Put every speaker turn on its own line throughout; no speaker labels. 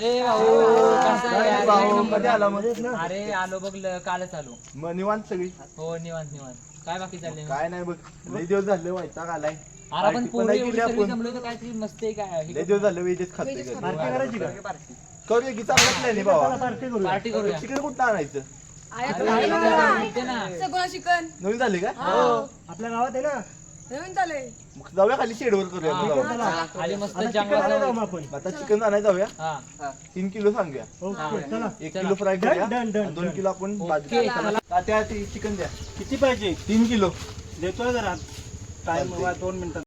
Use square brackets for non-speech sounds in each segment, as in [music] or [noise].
ए भाऊ कसा आहे?
काय
अरे.
कधी आला मग?
अरे आलो बघ ल- कालच आलो.
मग निवांत सगळी?
हो निवांत निवांत. काय बाकी चाललंय
काय नाही बघ लय दिवस झाले वैताग आलाय.
अरे आपण
पार्टी पण
पोरं
नाही
एवढी
केली
सगळी
आपण.
जमलो तर काहीतरी मस्त आहे काय?
लय दिवस झाले वेजेस खातोय घरी.
करायची का?
करूया की
पार्टी करूया.
पार्टी करूया.
चिकन कुठं आणायचं?
अरे, मिळते ना
सगळं चिकन.
नवीन झाले का?
आपल्या गावात आहे ना
नवीन झालंय.
मग जाऊया खाली शेडवर करूया. मग जाऊया.
हा, खाली मस्त
आता चिकन आणायला
जंगलात
जाऊ मग आपण.
आता चिकन आणायला जाऊया.
हा.
तीन किलो सांगूया.
ओके चला.
एक
चला.
किलो फ्राय करूया.
done, done,
आणि दोन
done.
किलो आपण
ओके, चला.
चिकन द्या.
किती पाहिजे?
तीन किलो.
देतोय जरा. टाइम
चालतंय.
दोन मिनिटात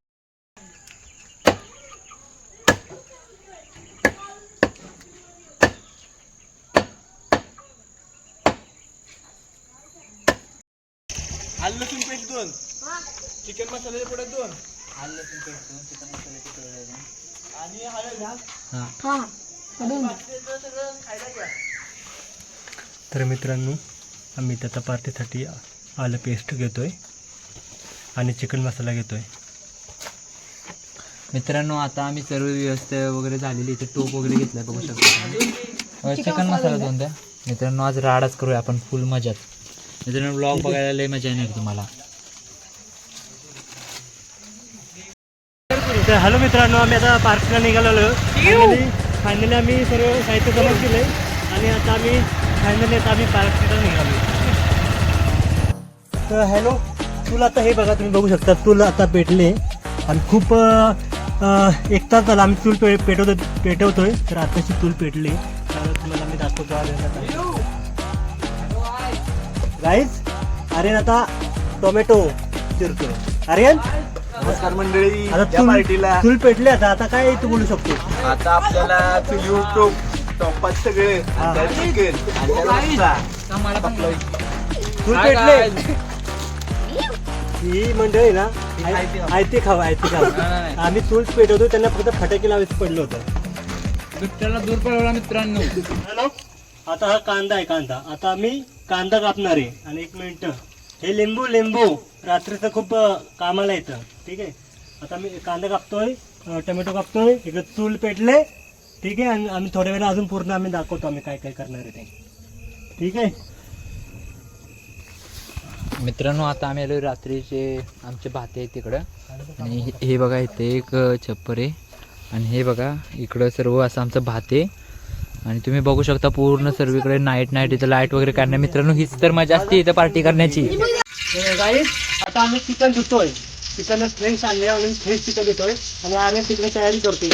आलं लसूण पेस्ट दोन. चिकन मसाल्याचे पुढे दोन आणि हळद घ्या
हा.
तर मित्रांनो आम्ही त्याचा पार्टीसाठी आलं पेस्ट घेतोय आणि चिकन मसाला घेतोय.
मित्रांनो आता आम्ही सर्व व्यवस्था वगैरे झालेली इथे टोप वगैरे घेतलाय बघू शकतो चिकन मसाला दोन द्या. मित्रांनो आज राडाच करूया आपण फुल मजात मित्रांनो ब्लॉग बघायला लय मजा येणार तुम्हाला.
तर हॅलो मित्रांनो आम्ही आता पार्टीला निघालेलो फायनली फायनली आम्ही सर्व साहित्य जमा केले आणि आता आम्ही फायनली आता आम्ही पार्टीला निघालो तर हॅलो तुला आता हे बघा तुम्ही बघू शकता तुला आता पेटले आणि खूप एक तास झाला आम्ही चूल पे पेटवतो पेटवतोय तर आताची चूल पेटली. तुम्हाला मी दाखवतो राईस आर्यन आता टोमॅटो चिरतोय. आर्यन?
नमस्कार मंडळी
आता
पार्टीला.
चूल पेटले आता आता काय तू बोलू शकतो?
आता आपल्याला चुली टोप टोपात सगळे
हा.
चिकन आणि त्याला रस्सा.
मला पण
चूल
काय
पेटले. ही मंडळी ना
आयती खाऊ.
आयती खावा आयती
नाही,
खावा. आम्ही चूल पेटवतो त्यांना फक्त फटाके लावायचं पडलं होतं.
बिबट्याला दूर पळवला मित्रांनो.
हॅलो? आता हा कांदा आहे कांदा. आता आम्ही कांदा कापणार आहे. आणि एक मिनिट. हे लिंबू लिंबू. रात्रीचं खूप अं, कामाला येतं. ठीक आहे? आता मी कांदा कापतोय टोमॅटो कापतोय इकडे चूल पेटले ठीक आहे? आणि आम्ही थोड्या वेळा अजून पूर्ण आम्ही दाखवतो आम्ही काय काय करणार आहे ते. ठीक आहे?
मित्रांनो आता आम्ही आलो रात्रीचे आमचे भाते आहेत तिकडं. आणि हे- बघा इथे एक छप्पर आहे. आणि हे बघा इकडं सर्व असं आमचं भाते आणि तुम्ही बघू शकता पूर्ण सर्वीकडे नाईट नाईट इथं लाइट वगैरे काढण्या मित्रांनो हीच तर मजा असते इथं पार्टी करण्याची.
आता आम्ही चिकन धुतोय. चिकन फ्रेश आणले म्हणून फ्रेश चिकन घेतोय आणि आम्ही तिकडे तयारी करतोय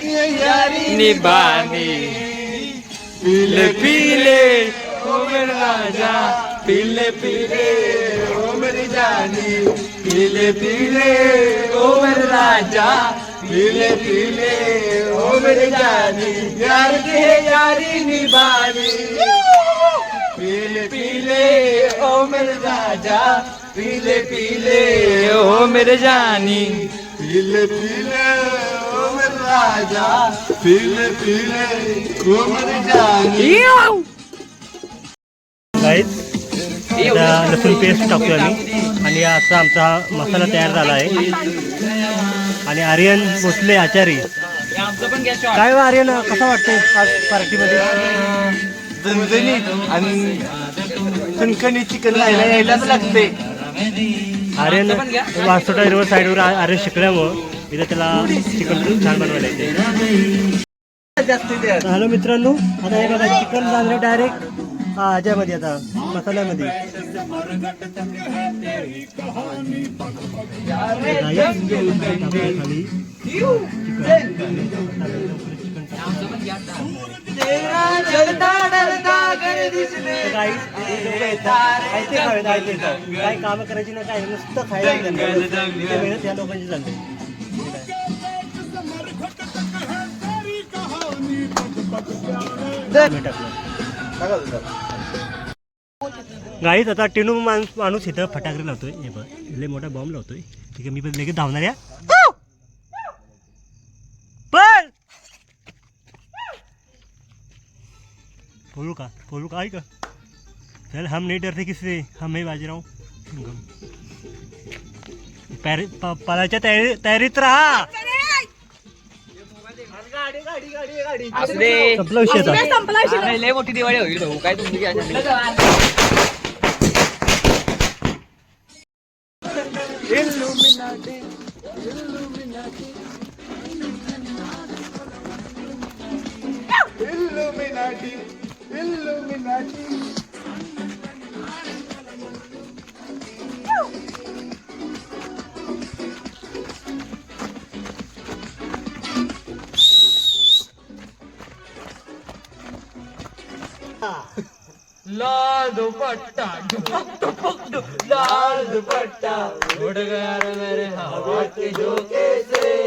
चिकनची.
निभानी पीले पीले ओ मेरे राजा। पीले पीले ओ मेरी जानी। पीले पीले ओ मेरे राजा। पीले पीले ओ मेरी जानी। यार के यारी निभानी पीले पीले ओ मेरे राजा। पीले पीले ओ मेरे जानी। पीले पीले ओ मेरे राजा। पीले पीले ओ मेरे जानी।
गाईस आता लसूण पेस्ट टाकतोय आम्ही. आणि असा आमचा हा मसाला तयार झाला आहे. आणि आर्यन भोसले आचारी.
आमचं पण गॅस
काय व आर्यन कसं वाटतंय आज पार्टीमध्ये
आणि चिकन खायला यायलाच लागते
आर्यन वासोटा रिव्हर साईडवर आर्य आर्यन शिकल्यामुळं इथं त्याला चिकन छान बनवायला येते. हॅलो मित्रांनो आता हे बघा चिकन झालं डायरेक्ट हा ह्याच्यामध्ये आता मसाल्यामध्ये. चिकन काय काम करायची ना काय नुसतं खायला मेहनत या लोकांची चालते गाईत आता टिनू माणूस माणूस इथं फटाकडे लावतोय. हे बघ लय मोठा बॉम्ब लावतोय. ठीक आहे मी पण लगेच धावणार या पण! बोलू का? बोलू का? ऐका. चल हम नहीं डरते किससे हम ही बाजीराव पळायच्या तयारी तयारीत राहा संपला विषय आता
संपला विषय.
लय मोठी दिवाळी होईल भाऊ काय तुमची?
Illuminati, Illuminati. [laughs]
लाल दुपट्टा. लाल दुपट्टा. उड़ गया रे मेरे हवा के झोंके से.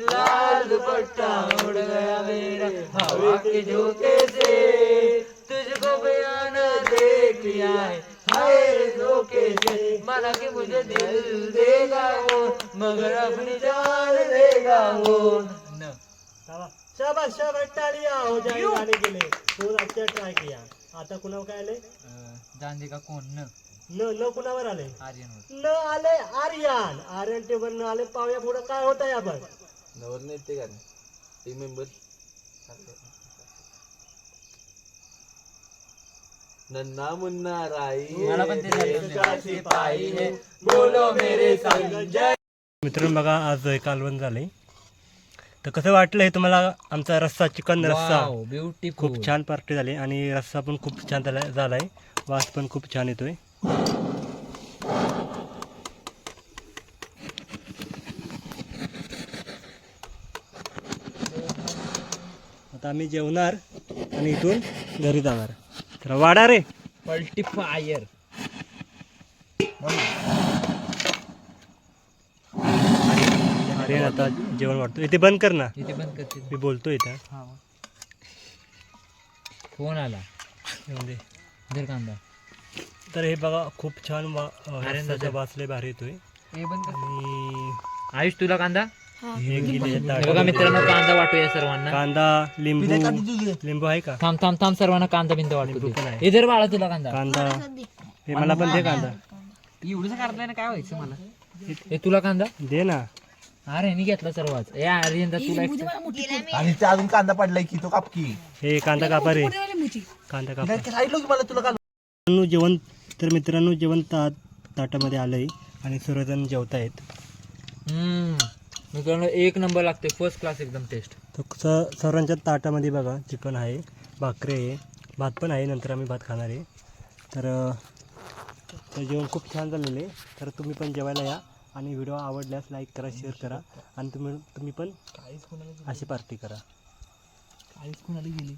लाल दुपट्टा. उड़ गया मेरा हवा के झोंके से. तुझको बयान देख लिया है. हाय धोखे से. माना कि मुझे दिल देगा वो मगर अपनी जान देगा वो. न.
शाबास शाबास टाळिया हो जाए गाणे गेले. अच्छा ट्राय किया? आता कुणावर काय आले
जान का कोण? न.
न न कुणावर आले
आर्यन
न आले आर्यन. आर्यन टेबल न आले पावया पुढे काय होत आहे आपण.
नवर नाही ते का टीम मेंबर नन्ना मुन्ना राई
मला पण ते झालं. बोलो मेरे संजय.
मित्रांनो बघा आज कालवण झालंय. तर कसं वाटलंय तुम्हाला? आमचा रस्सा चिकन रस्सा.
ब्युटिफुल
खूप छान पार्टी झाली आणि रस्सा पण खूप छान झाला झालाय. वास पण खूप छान येतोय. आता आम्ही जेवणार आणि इथून घरी जाणार. तर वाडा रे.
मल्टीफायर
अरे आता जेवण वाटतो इथे बंद कर ना.
इथे बंद करते.
मी बोलतो इथं.
फ़ोन आला.
येऊन दे.
धर कांदा.
तर हे बघा खूप छान वा
अरे
रस्साचा भारी येतोय.
हे बंद
आणि
आयुष तुला कांदा?
हे. गेले
हे. बघा मित्रांनो कांदा वाटूया सर्वांना.
कांदा लिंबू. लिंबू आहे का?
थांब थांब थांब सर्वांना कांदा बिंदा बाळा तुला कांदा.
कांदा. हे मला पण दे कांदा.
एवढंच ना काय व्हायचं मला? हे तुला कांदा?
दे ना.
अरे ह्यानी घेतला सर्वात ए अरिंदा तुला एक-
आणि ते अजून कांदा पडलाय की तो कापकी.
हे कांदा कापा रे. कांदा कापा.
मला तुला काल
मित्रांनो, जेवण तर मित्रांनो जेवण ता ताटामध्ये आलंय आणि सर्वजण जेवतायत.
हम्म. मित्रांनो एक नंबर लागते फर्स्ट क्लास एकदम टेस्ट
तर स- सर्वांच्या ताटामध्ये बघा चिकन आहे भाकरी आहे भात पण आहे नंतर आम्ही भात खाणार आहे. तर अं, तर जेवण खूप छान झालेलं आहे. तर तुम्ही पण जेवायला या. आणि व्हिडिओ आवडल्यास लाईक करा शेअर करा. आणि तुम्ही तुम्ही पण अशी पार्टी करा.
काहीच कोणाला गेली.